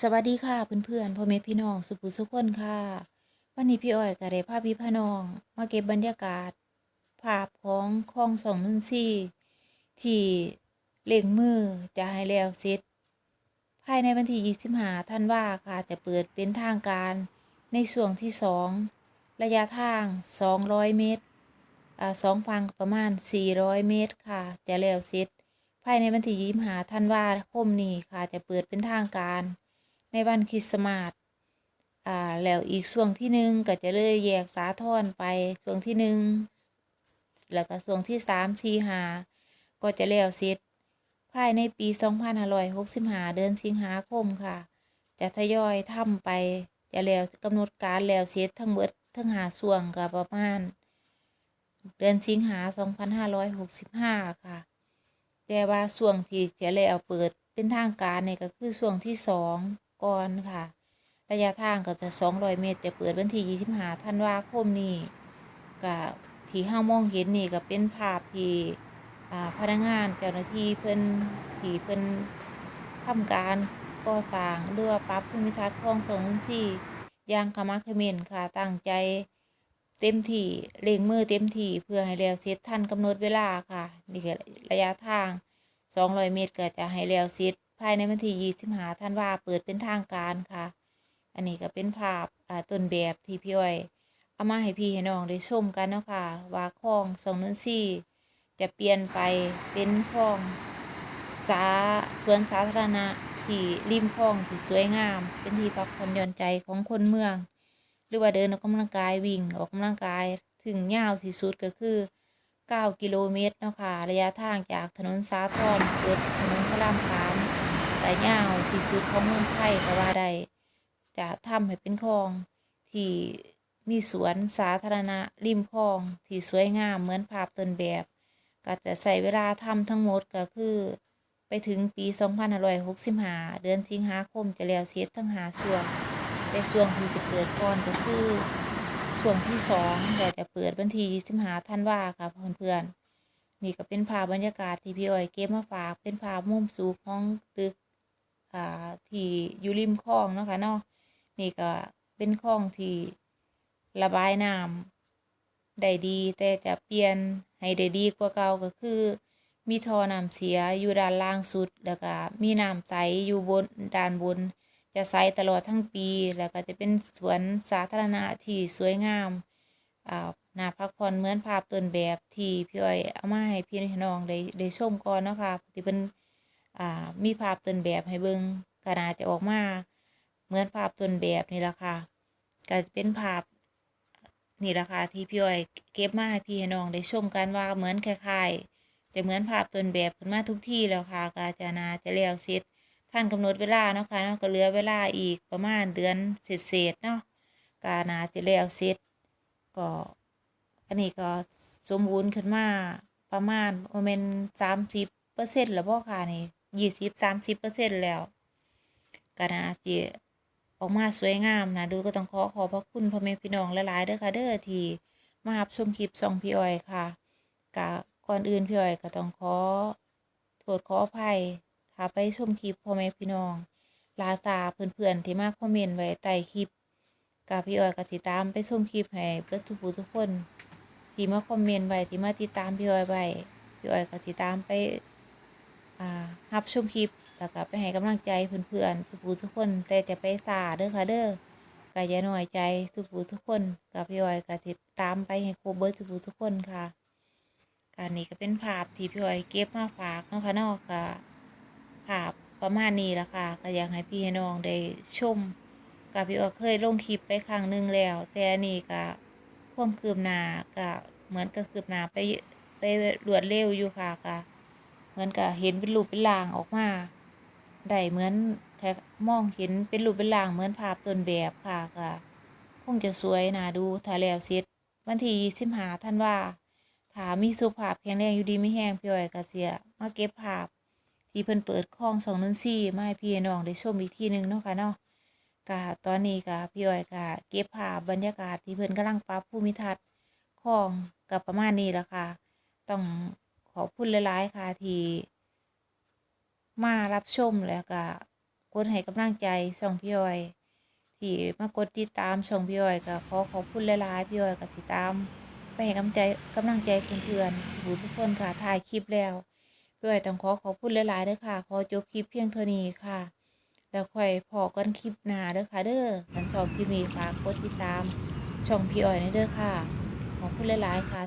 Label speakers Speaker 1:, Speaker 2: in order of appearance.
Speaker 1: สวัสดีค่ะเพื่อนๆพ่อแม่พี่น้องสุภุสุขคนค่ะ วันนี้พี่อ้อยก็ได้พาพี่พน้อง มาเก็บบรรยากาศ ภาพของคลองสองนึ่งสี่ที่เล่งมือจะให้แล้วเสร็จภายในวันที่ 25ธันว่าค่ะจะเปิดเป็นทางการในส่วนที่2ระยะทาง 200 เมตรอ่าสองพังประมาณ 400 เมตรค่ะ จะแล้วเสร็จภายในวันที่ 25ธันว่าคมนี้ค่ะจะเปิดเป็นทางการ ในวันคริสต์มาสอ่าแล้วอีกช่วงที่หนึ่งก็จะเลยแยกสาทรไปช่วงที่หนึ่งแล้วก็ช่วงที่สามสี่หาก็จะแล้วเสร็จภายในปี2565เดือนสิงหาคมค่ะ จะทยอยทำไปจะแล้วกำหนดการแล้วเสร็จทั้งเบิดทั้งหาส่วงก็ประมาณเดือนสิงหา2565ค่ะ แต่ว่าช่วงที่จะแล้วเปิดเป็นทางการเนี่ยก็คือช่วงที่สอง ก่อนค่ะ ระยะทางก็จะ 200 เมตร จะเปิดวันที่25ธันวาคมนี้ก็ที่ห้ามองเห็นนี่ก็เป็นภาพที่พนักงานเจ้าหน้าที่เพิ่นที่เพิ่นทำการก่อสร้างหรือว่าปรับภูมิทัศน์คลองสองพื้นที่อย่างขมักเขม้นค่ะตั้งใจเต็มที่เร่งมือเต็มที่เพื่อให้แล้วเสร็จทันกำหนดเวลาค่ะนี่ก็ระยะทาง 200 เมตรก็จะให้แล้วเสร็จ ภายในวันที่25ธันวาเปิดเป็นทางการค่ะ อันนี้ก็เป็นภาพต้นแบบที่พี่อ้อยเอามาให้พี่ให้น้องได้ชมกันเนาะค่ะว่าคลองสองนนซี่จะเปลี่ยนไปเป็นคลองสาสวนสาธารณะที่ริมคลองที่สวยงาม เป็นที่พักผ่อนหย่อนใจของคนเมือง หรือว่าเดินออกกำลังกายวิ่งออกกำลังกายถึงยาวที่สุดก็คือ 9 กิโลเมตรเนาะค่ะระยะทางจากถนนสาทรเกิดถนนพระรามสาม แต่ยาวที่สุดของเมืองไทยก็ว่าได้จะทำให้เป็นคลองที่มีสวนสาธารณะริมคลองที่สวยงามเหมือนภาพต้นแบบ ก็จะใช้เวลาทำทั้งหมดก็คือ ไปถึงปี 2565 เดือนสิงหาคมจะแล้วเสร็จทั้งหาช่วงแต่ช่วงที่จะเปิดก่อนก็คือช่วงที่สองแต่จะเปิดวันที่25ธันวาค่ะเพื่อนๆนี่ก็เป็นภาพบรรยากาศที่พี่อ้อยเก็บมาฝากเป็นภาพมุมสูงของตึก อ่าที่อยู่ริมคลองเนาะค่ะเนาะนี่ก็เป็นคลองที่ระบายน้ำได้ดี แต่จะเปลี่ยนให้ได้ดีกว่าเก่าก็คือ มีท่อน้ำเสียอยู่ด้านล่างสุด แล้วก็มีน้ำใสอยู่บนด้านบน จะใสตลอดทั้งปี แล้วก็จะเป็นสวนสาธารณะที่สวยงามอ่านาพักผ่อนเหมือนภาพต้นแบบที่พี่อ้อยเอามาให้พี่น้องได้ได้ชมก่อนเนาะค่ะที่เป็น อ่ามีภาพต้นแบบให้เบิ่งก็น่าจะออกมาเหมือนภาพต้นแบบนี่แหละค่ะก็จะเป็นภาพนี่แหละค่ะที่พี่อ้อยเก็บมาให้พี่น้องได้ชมกันว่าเหมือนคล้ายๆ จะเหมือนภาพต้นแบบขึ้นมาทุกที่แล้วค่ะก็จะนาจะแล้วเสร็จท่านกำหนดเวลาเนาะค่ะเนาะก็เหลือเวลาอีกประมาณเดือนเศษๆเนาะก็นาจะแล้วเสร็จก็อันนี้ก็สมบูรณ์ขึ้นมาประมาณโมเมนสามสิบเปอร์เซ็นต์แล้วพ่อค่ะนี่ ยี่สิบสามสิบเปอร์เซ็นต์แล้วก็น่าสิออกมาสวยงามนะดูก็ต้องขอขอบพระคุณพ่อแม่พี่น้องหลายๆเด้อค่ะเด้อที่มารับชมคลิปส่องพี่อ้อยค่ะกะก่อนอื่นพี่อ้อยก็ต้องขอโทษขออภัยถ้าไปชมคลิปพ่อแม่พี่น้องลาซาเพื่อนๆที่มาคอมเมนต์ไว้ใต้คลิปกะพี่อ้อยก็สิดตามไปชมคลิปให้เพื่อทุกผู้ทุกคนที่มาคอมเมนต์ไว้ที่มาติดตามพี่อ้อยไว้พี่อ้อยก็สิดตามไป อ่ารับชมคลิปแล้วก็ไปให้กำลังใจเพื่อนๆสุภูทุกคน แต่จะไปสาเด้อค่ะเด้อก็อย่าน้อยใจสุภูทุกคนกับพี่อ้อยก็ติดตามไปให้ครบเบิร์สุภูทุกคนค่ะการนี้ก็เป็นภาพที่พี่อ้อยเก็บมาฝากเนาะค่ะนาะก็ภาพประมาณนี้ละค่ะก็อยากให้พี่ให้น้องได้ชมกับพี่อ้อยเคยลงคลิปไปครั้งหนึ่งแล้ว แต่อันนี้ก็ความคืบหน้าก็เหมือนกับคืบหน้าไปไปรวดเร็วอยู่ค่ะก็ เหมือนกับเห็นเป็นรูปเป็นร่างออกมาได้เหมือนแค่มองเห็นเป็นรูปเป็นร่างเหมือนภาพต้นแบบค่ะก็คงจะสวยน่าดูถ้าแล้วเสร็จวันที่สิบหาท่านว่าถามีสุภาพแข็งแรงอยู่ดีไม่แห้งพี่อ้อยก็เสียมาเก็บภาพ ที่เพิ่นเปิดคลองสองนนซี่มาให้พี่น้องได้ชมอีกทีหนึ่งเนาะค่ะเนาะกะตอนนี้กะพี่อ้อยกะเก็บภาพบรรยากาศที่เพิ่นกำลังปรับภูมิทัศน์คลองกับประมาณนี้ละค่ะ ต้อง ขอบคุณหลายๆค่ะที่มารับชมแล้วก็กดให้กำลังใจช่องพี่อ้อยที่มากดติดตามช่องพี่อ้อยก็ขอขอบคุณหลายๆพี่อ้อยก็สิตาม ไปให้กำลังใจกำลังใจเพื่อนๆทุกคนค่ะถ่ายคลิปแล้วพี่อ้อยต้องขอขอบคุณหลายๆด้อค่ะ ขอจบคลิปเพียงเท่านี้ค่ะ แล้วค่อยพอกันคลิปหน้าเด้อค่ะเด้อคันชอบคลิปนี้ฝากกดติดตามช่องพี่อ้อยในเด้อค่ะ ขอบคุณหลายๆค่ะ